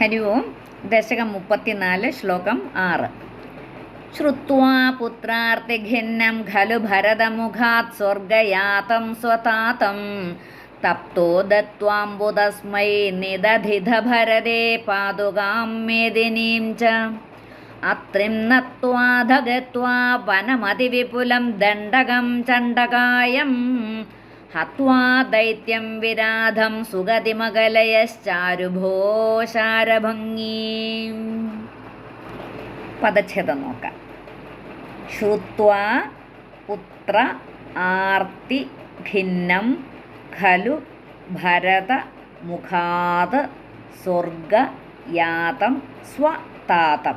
ഹരി ഓം ദശകം മുപ്പത്തിനാല് ശ്ലോകം ആറ്. ശ്രുത്വാ പുത്രാർത്തിഘിന്നം ഖലു ഭരതമുഖാത് സ്വർഗയാതം സ്വതാതം. തപ്തോ ദത്വാംബുതസ്മൈ നിദധിധ ഭരതേ പാതുകാം മേദിനീം ച. അത്രിം നത്വാധഗത്വാ വനമതിവിപുലം ദണ്ഡകം ചണ്ഡകായം. ഹത്വാ ദൈത്യം വിരാധം സുഗതിമകലയശ്ചാരുഭോശാരഭംഗീം പദച്ഛേദം നോക്കാം. श्रुत्वा പുത്ര ആർത്തി ഭിന്നം ഖലു ഭരത മുഖാത് സ്വർഗ യാതം സ്വതാതം.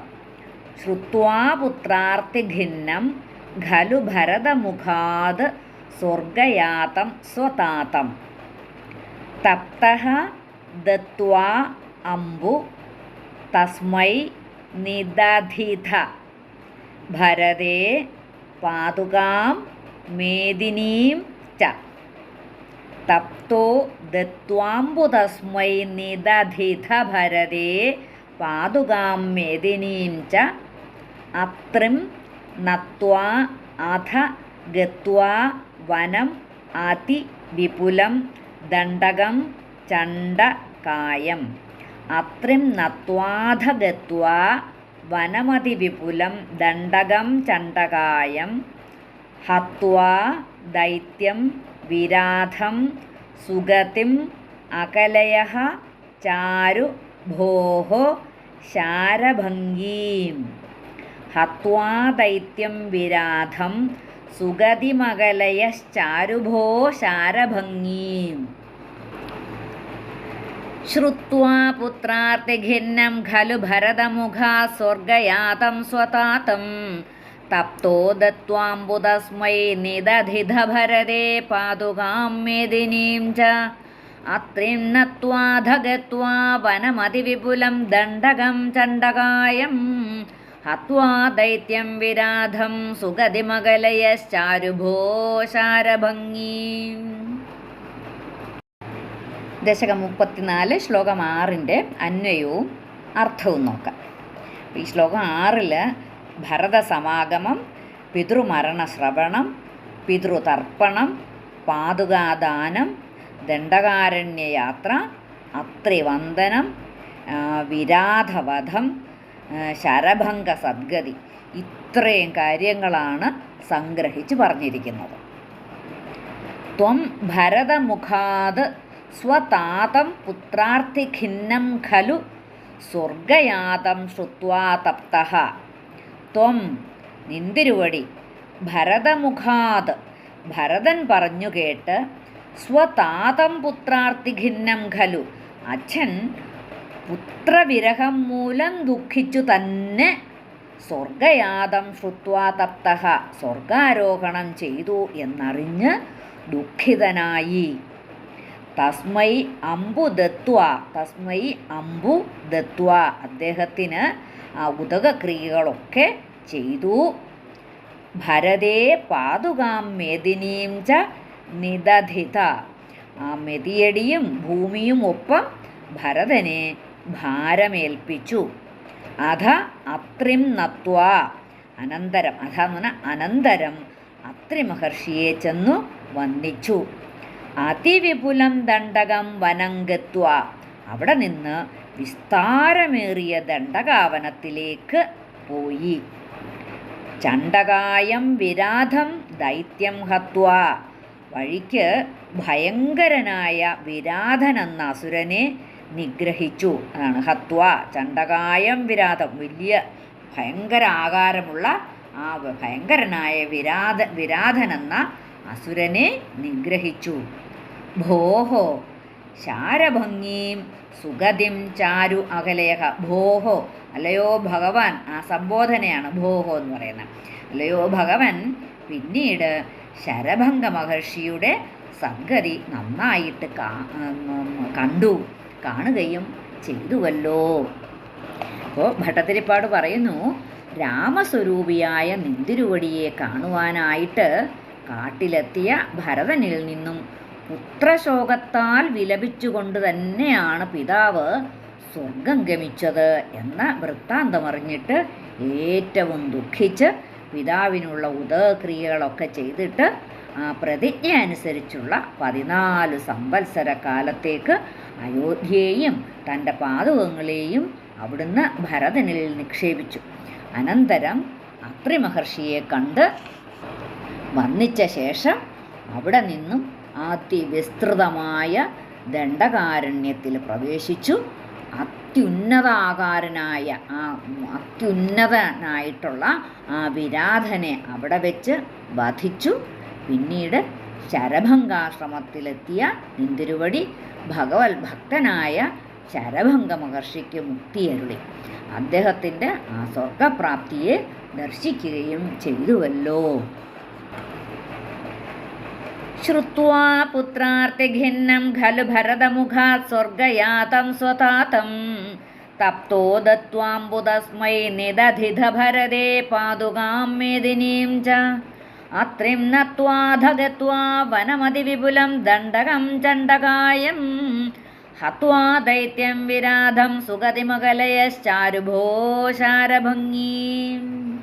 ശ്രുവാ പുത്രാർത്തി ഖിന്നം ഖലു ഭരതമുഖാത് സ്വർഗയാതം സ്വതാതം. തപ്തഃ ദത്വാ അംബു തസ്മൈ നിദധിത. ഭരതേ പാതുകാം മേദിനീം ച. തപ്തോ ദത്വാംബു തസ്മൈ നിദധിത ഭരതേ പാതുകാം മേദിനീം ച. അത്രിം നത്വാ അധ ഗത്വാ വനം അതി വിപുലം ദണ്ഡകം ചണ്ഡകായം അത്രിം നത്വാധ ഗത്വാ വനമതിവിപുലം ദണ്ഡകം ചണ്ഡകായം. ഹത്വാ ദൈത്യം വിരാധം സുഗതിം അകലയ ചാരു ഭോः ശാരഭംഗീം. ഹത്വാ ദൈത്യം വിരാധം സുഗതിമകലയശ്ചാരുഭോ ശാരഭംഗീം. ശ്രുത്വാ പുത്രാർത്തിഘിന്നം ഖലു ഭരതമുഖാ സ്വർഗയാതം സ്വതാതം. തപ്തോ ദത്വാംബുതസ്മൈ നിദധിധ ഭരതേ പാതുകാം മേദിനീം ച. അത്രിം നത്വാധ ഗത്വാ വനമതിവിപുലം ദണ്ഡകം ചണ്ഡകായം. ദൈത്യം വിരാധം സുഗതിമകലയശ്ചാരുഭോ ശാരഭംഗീം ദശകം മുപ്പത്തിനാല് ശ്ലോകം ആറിന്റെ അന്വയവും അർത്ഥവും നോക്കാം. ഈ ശ്ലോകം ആറിൽ ഭരതസമാഗമം പിതൃമരണ ശ്രവണം പിതൃതർപ്പണം പാതുകാദാനം ദണ്ഡകാരണ്യയാത്ര അത്രിവന്ദനം വിരാധവധം ശരഭംഗ സദ്ഗതി. ഇത്രയും കാര്യങ്ങളാണ് സംഗ്രഹിച്ച് പറഞ്ഞിരിക്കുന്നത്. ത്വം ഭരതമുഖാത് സ്വതാതം പുത്രാർത്ഥിഖിന്നം ഖലു സ്വർഗയാതം ശ്രുത്വാ തപ്തഃ ത്വം നിന്തിരുവടി ഭരതമുഖാത് ഭരതൻ പറഞ്ഞു കേട്ട് സ്വതാതം പുത്രാർത്ഥിഖിന്നം ഖലു അച്ഛൻ പുത്രവിരഹം മൂലം ദുഃഖിച്ചു തന്നെ സ്വർഗയാതം ശ്രുത്വാ തപ്തഹ. സ്വർഗാരോഹണം ചെയ്തു എന്നറിഞ്ഞ് ദുഃഖിതനായി. തസ്മൈ അമ്പു ദത്വ തസ്മൈ അമ്പു ദത്വ അദ്ദേഹത്തിന് ആ ഉദകക്രിയകളൊക്കെ ചെയ്തു. ഭരതേ പാതുകാം മെതിനീം ച നിദധിത. ആ മെതിയടിയും ഭൂമിയും ഒപ്പം ഭരതനെ ഭാരമേൽപ്പിച്ചു. അധ അത്രിം നത്വ. അനന്തരം അധ എന്ന് അനന്തരം അത്രി മഹർഷിയെ ചെന്നു വന്ദിച്ചു. അതിവിപുലം ദണ്ഡകം വനം ഗത്വ അവിടെ നിന്ന് വിസ്താരമേറിയ ദണ്ഡകാവനത്തിലേക്ക് പോയി. ചണ്ടകായം വിരാധം ദൈത്യം ഹത്വ. വഴിക്ക് ഭയങ്കരനായ വിരാധൻ എന്ന അസുരനെ നിഗ്രഹിച്ചു അതാണ് ഹത്വ ചണ്ടകായം വിരാതം. വലിയ ഭയങ്കര ആകാരമുള്ള ആ ഭയങ്കരനായ വിരാത വിരാധൻ എന്ന അസുരനെ നിഗ്രഹിച്ചു. ഭോഹോ ശാരഭംഗീം സുഗതിം ചാരു അകലേഹ. ഭോഹോ അല്ലയോ ഭഗവാൻ ആ സംബോധനയാണ് ഭോഹോ എന്ന് പറയുന്നത്. അല്ലയോ ഭഗവൻ പിന്നീട് ശരഭംഗ മഹർഷിയുടെ സദ്ഗതി നന്നായിട്ട് കണ്ടു. കാണുകയും ചെയ്തുവല്ലോ. അപ്പോൾ ഭട്ടതിരിപ്പാട് പറയുന്നു രാമസ്വരൂപിയായ നിന്തിരുവടിയെ കാണുവാനായിട്ട് കാട്ടിലെത്തിയ ഭരതനിൽ നിന്നും പുത്രശോകത്താൽ വിലപിച്ചുകൊണ്ട് തന്നെയാണ് പിതാവ് സ്വർഗം ഗമിച്ചത് എന്ന വൃത്താന്തമറിഞ്ഞിട്ട് ഏറ്റവും ദുഃഖിച്ച് പിതാവിനുള്ള ഉദയക്രിയകളൊക്കെ ചെയ്തിട്ട് പ്രതിജ്ഞ അനുസരിച്ചുള്ള പതിനാല് സംവത്സര കാലത്തേക്ക് അയോധ്യയെയും തന്റെ പാതകങ്ങളെയും അവിടുന്ന് ഭരതനിൽ നിക്ഷേപിച്ചു. അനന്തരം അത്രി മഹർഷിയെ കണ്ട് വന്നിച്ച ശേഷം അവിടെ നിന്നും അതിവിസ്തൃതമായ ദണ്ഡകാരണ്യത്തിൽ പ്രവേശിച്ചു. അത്യുന്നതാകാരനായ ആ അത്യുന്നതനായിട്ടുള്ള ആ വിരാധനെ അവിടെ വെച്ച് വധിച്ചു. പിന്നീട് ശരഭംഗാശ്രമത്തിലെത്തിയ നിന്തിരുവടി ഭഗവത് ഭക്തനായ ശരഭംഗ മഹർഷിക്ക് മുക്തിയരുളി. അദ്ദേഹത്തിന്റെ ആ സ്വർഗപ്രാപ്തിയെ ദർശിക്കുകയും ചെയ്തുവല്ലോ. ശ്രുവാ പുത്രാർത്തിഘിന്നം ഖലു ഭരതമുഖാത് സ്വർഗയാതം സ്വതാതം. തപ്തോ ദത്വാംബുതസ്മൈ നിദധിധ ഭരതേ പാതുകാം മേദിനീം ച. അത്രിം നത്വാധ ഗത്വാ വനമതിവിപുലം ദണ്ഡകം ചണ്ഡകായം. ഹത്വാ ദൈത്യം വിരാധം സുഗതിമകലയശ്ചാരുഭോഷാരഭംഗീം.